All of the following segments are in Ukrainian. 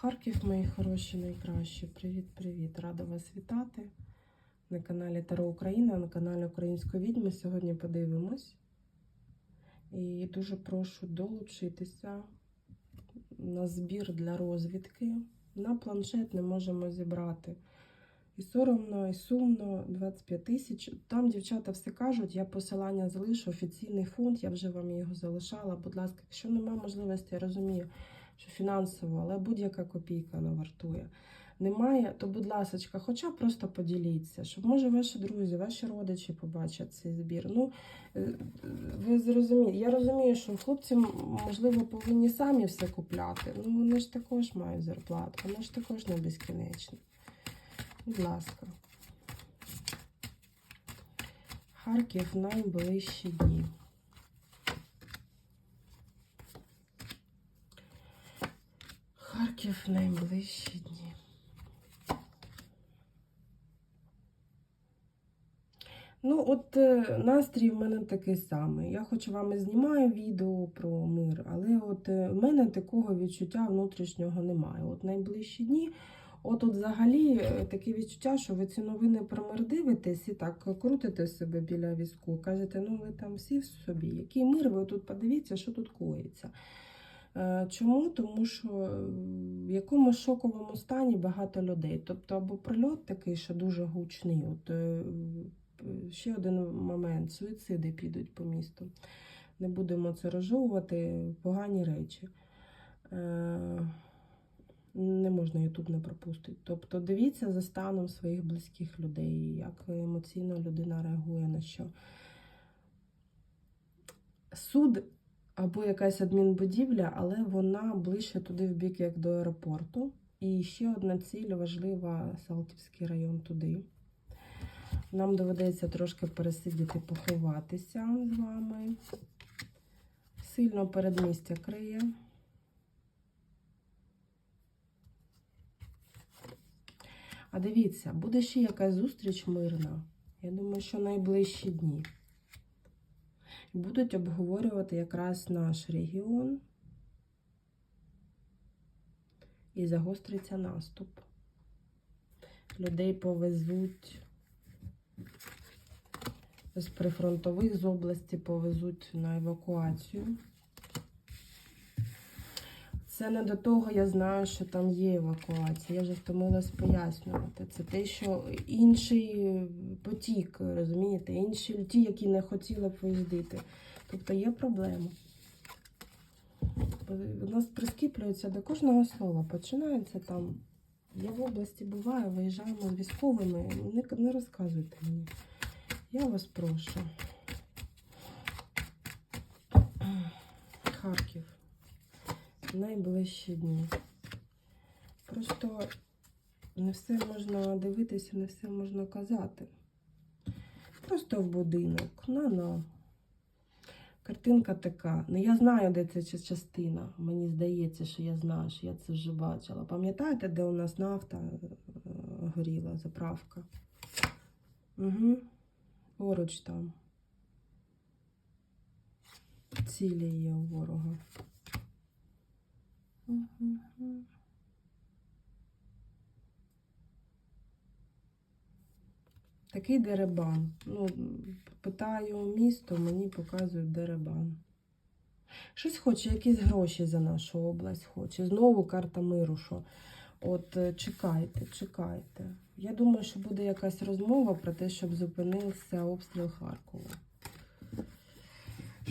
Харків, мої хороші, найкращі. Привіт-привіт! Рада вас вітати на каналі Таро Україна, на каналі Української відьми. Сьогодні подивимось. І дуже прошу долучитися на збір для розвідки. На планшет не можемо зібрати. І соромно, і сумно, 25 тисяч. Там дівчата все кажуть, я посилання залишу, офіційний фонд, я вже вам його залишала. Будь ласка, якщо немає можливості, я розумію, що фінансово, але будь-яка копійка не вартує. Немає, то, будь ласка, хоча просто поділіться, щоб може ваші друзі, ваші родичі побачать цей збір. Ну, е, ви зрозумієте, я розумію, що хлопці, можливо, повинні самі все купляти. Ну, вони ж також мають зарплату, вони ж також не безкінечні. Будь ласка. Харків найближчі дні. Харків найближчі дні. Ну, от е, настрій в мене такий самий. Я хоч вам і знімаю відео про мир, але от е, в мене такого відчуття внутрішнього немає. От найближчі дні, от от взагалі е, таке відчуття, що ви ці новини про мир дивитесь і так крутите себе біля візку. Кажете, ну ви там всі в собі. Який мир? Ви тут подивіться, що тут коїться. Е, Чому? Тому що е, в якомусь шоковому стані багато людей. Тобто, або прильот такий, що дуже гучний. От е, ще один момент: суїциди підуть по місту. Не будемо це розжовувати, погані речі. Не можна Ютуб не пропустити. Тобто дивіться за станом своїх близьких людей, як емоційно людина реагує на що. Суд або якась адмінбудівля, але вона ближче туди в бік, як до аеропорту. І ще одна ціль важлива Салтівський район туди. Нам доведеться трошки пересидіти, поховатися з вами. Сильно передмістя криє. А дивіться, буде ще якась зустріч мирна. Я думаю, що найближчі дні будуть обговорювати якраз наш регіон і загостриться наступ. Людей повезуть з прифронтових з області, повезуть на евакуацію. Це не до того, я знаю, що там є евакуація. Я вже втомилась пояснювати. Це те, що інший потік, розумієте, інші ті, які не хотіли б виїздити. Тобто є проблема. У нас прискіплюється до кожного слова. Починається там. Я в області буваю, виїжджаємо з військовими. Не, не розказуйте мені. Я вас прошу. Харків найближчі дні. Просто не все можна дивитися, не все можна казати. Просто в будинок. На-на. Картинка така. Ну, я знаю, де ця частина. Мені здається, що я знаю, що я це вже бачила. Пам'ятаєте, де у нас нафта е, горіла, заправка? Угу. Поруч там. Цілі є у ворога. Такий деребан. Ну, питаю місто, мені показують деребан. Щось хоче, якісь гроші за нашу область хоче. Знову карта миру, що от е, чекайте, чекайте. Я думаю, що буде якась розмова про те, щоб зупинився обстріл Харкова.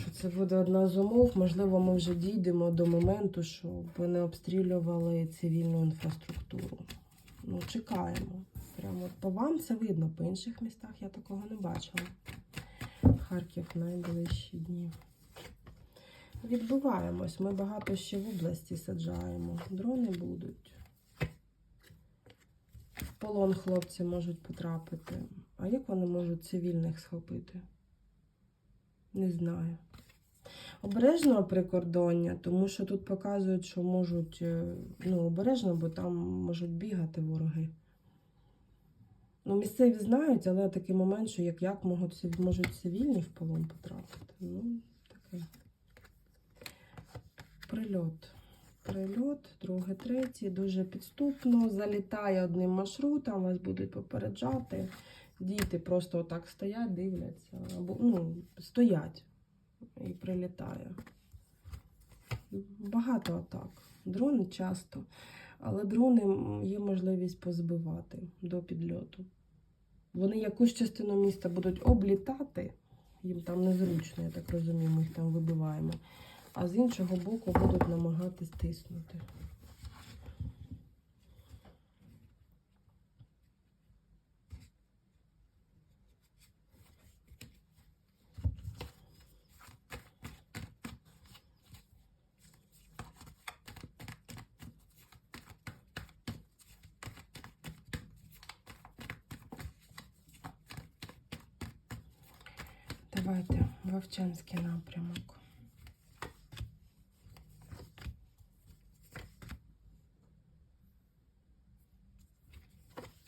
Що це буде одна з умов. Можливо, ми вже дійдемо до моменту, щоб не обстрілювали цивільну інфраструктуру. Ну, чекаємо. Прямо по вам це видно, по інших містах я такого не бачила. Харків найближчі дні. Відбуваємось. Ми багато ще в області саджаємо. Дрони будуть. В полон хлопці можуть потрапити. А як вони можуть цивільних схопити? Не знаю. Обережно прикордоння, тому що тут показують, що можуть, е, ну, обережно, бо там можуть бігати вороги. Ну, місцеві знають, але такий момент, що як, як можуть, можуть цивільні в полон потрапити. Ну, таке. Прильот. Прильот, другий, третій, дуже підступно. Залітає одним маршрутом, вас будуть попереджати. Діти просто отак стоять, дивляться. Або ну, стоять і прилітає. Багато атак. Дрони часто. Але дрони є можливість позбивати до підльоту. Вони якусь частину міста будуть облітати, їм там незручно, я так розумію, ми їх там вибиваємо. А з іншого боку будуть намагатись тиснути. Давайте Вовчанський напрямок.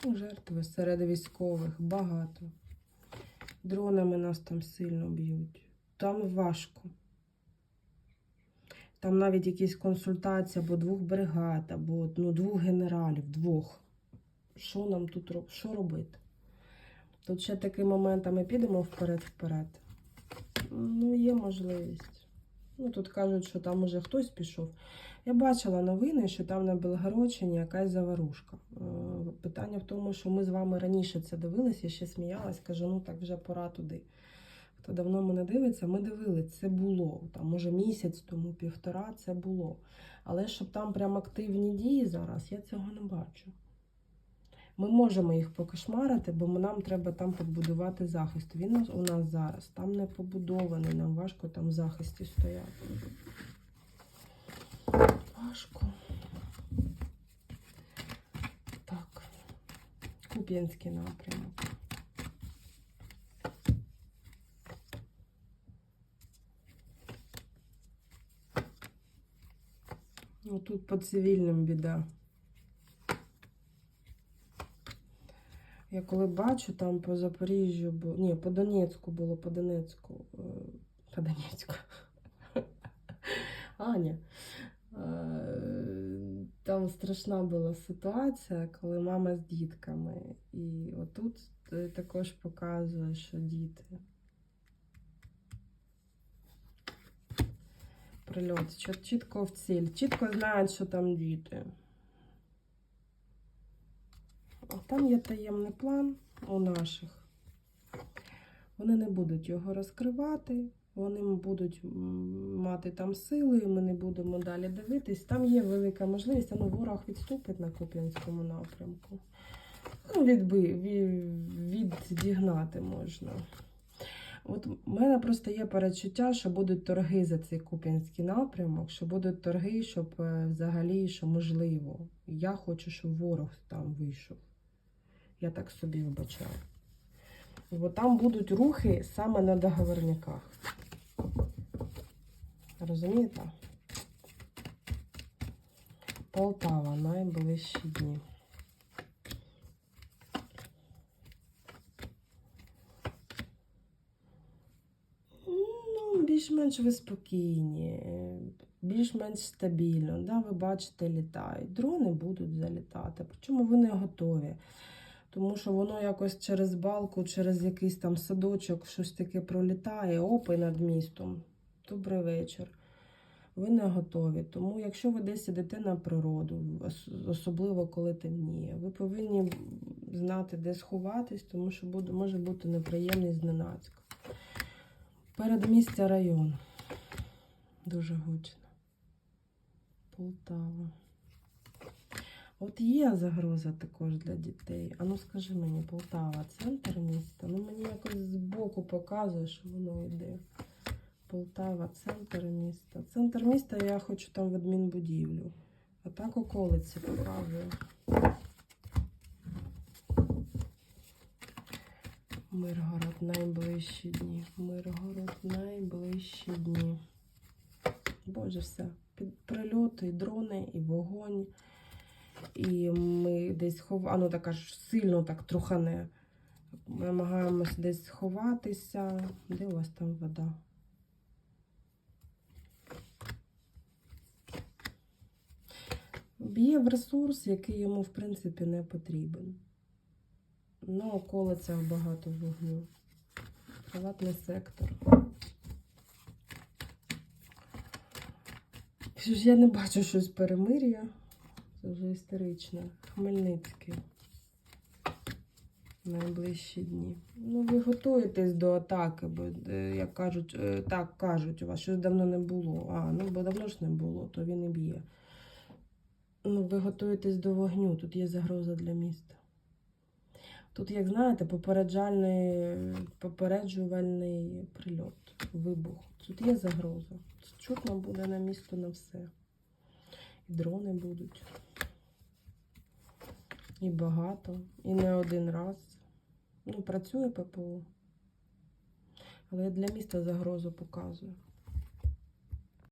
Ну, Жертви серед військових багато. Дронами нас там сильно б'ють. Там важко. Там навіть якісь консультації або двох бригад, або ну, двох генералів, двох. Що нам тут що робити? Тут ще такий момент, а ми підемо вперед-вперед. Ну, є можливість. Ну, тут кажуть, що там уже хтось пішов. Я бачила новини, що там на Белгородчині якась заварушка. Е, Питання в тому, що ми з вами раніше це дивилися, я ще сміялась, кажу, ну так вже пора туди. Хто давно мене дивиться, ми дивилися, це було. Там, може, місяць тому, півтора це було. Але щоб там прям активні дії зараз, я цього не бачу. Ми можемо їх покошмарити, бо нам треба там побудувати захист. Він у нас зараз там не побудований, нам важко там в захисті стояти. Важко. Так. Куп'янський напрямок. Тут по цивільним біда. Я коли бачу там по Запоріжжю, бу- ні, по Донецьку було, по Донецьку. е, По Донецьку. Аня. Е, Там страшна була ситуація, коли мама з дітками. І отут е, також показує, що діти. Прильот чіт- чітко в ціль. Чітко знають, що там діти. Там є таємний план у наших. Вони не будуть його розкривати, вони будуть мати там сили, ми не будемо далі дивитись. Там є велика можливість, а ну ворог відступить на Куп'янському напрямку. Ну, відби, від, відігнати можна. От у мене просто є перечуття, що будуть торги за цей Куп'янський напрямок, що будуть торги, щоб е, взагалі, що можливо. Я хочу, щоб ворог там вийшов. Я так собі вибачаю. Бо там будуть рухи саме на договорниках. Розумієте? Полтава найближчі дні. Ну, більш-менш ви спокійні, більш-менш стабільно. Да, ви бачите, літають. Дрони будуть залітати. Причому ви не готові. Тому що воно якось через балку, через якийсь там садочок, щось таке пролітає, оп, і над містом. Добрий вечір. Ви не готові. Тому, якщо ви десь ідете на природу, особливо коли темніє, ви повинні знати, де сховатись, тому що буде, може бути неприємність зненацька. Передмістя район. Дуже гучно. Полтава. От є загроза також для дітей. А ну скажи мені, Полтава, центр міста. Ну мені якось збоку показує, що воно йде. Полтава, центр міста. Центр міста я хочу там в адмінбудівлю. А так околиці показує. Миргород найближчі дні. Миргород найближчі дні. Боже, все. Прильоти, і дрони, і вогонь. І ми десь ховаємо, ну така ж сильно так трухане. Ми намагаємось десь сховатися. Де у вас там вода? Б'є в ресурс, який йому, в принципі, не потрібен. На околицях багато вогню. Приватний сектор. Що ж я не бачу щось перемир'я. Це вже історично. Хмельницький. Найближчі дні. Ну, ви готуєтесь до атаки, бо, е, як кажуть, е, так кажуть, у вас щось давно не було. А, ну бо давно ж не було, то він і б'є. Ну, ви готуєтесь до вогню, тут є загроза для міста. Тут, як знаєте, попереджальний, попереджувальний прильот, вибух. Тут є загроза. Чутно буде на місто на все. І дрони будуть. І багато, і не один раз. Ну, працює ППО. Але для міста загрозу показує.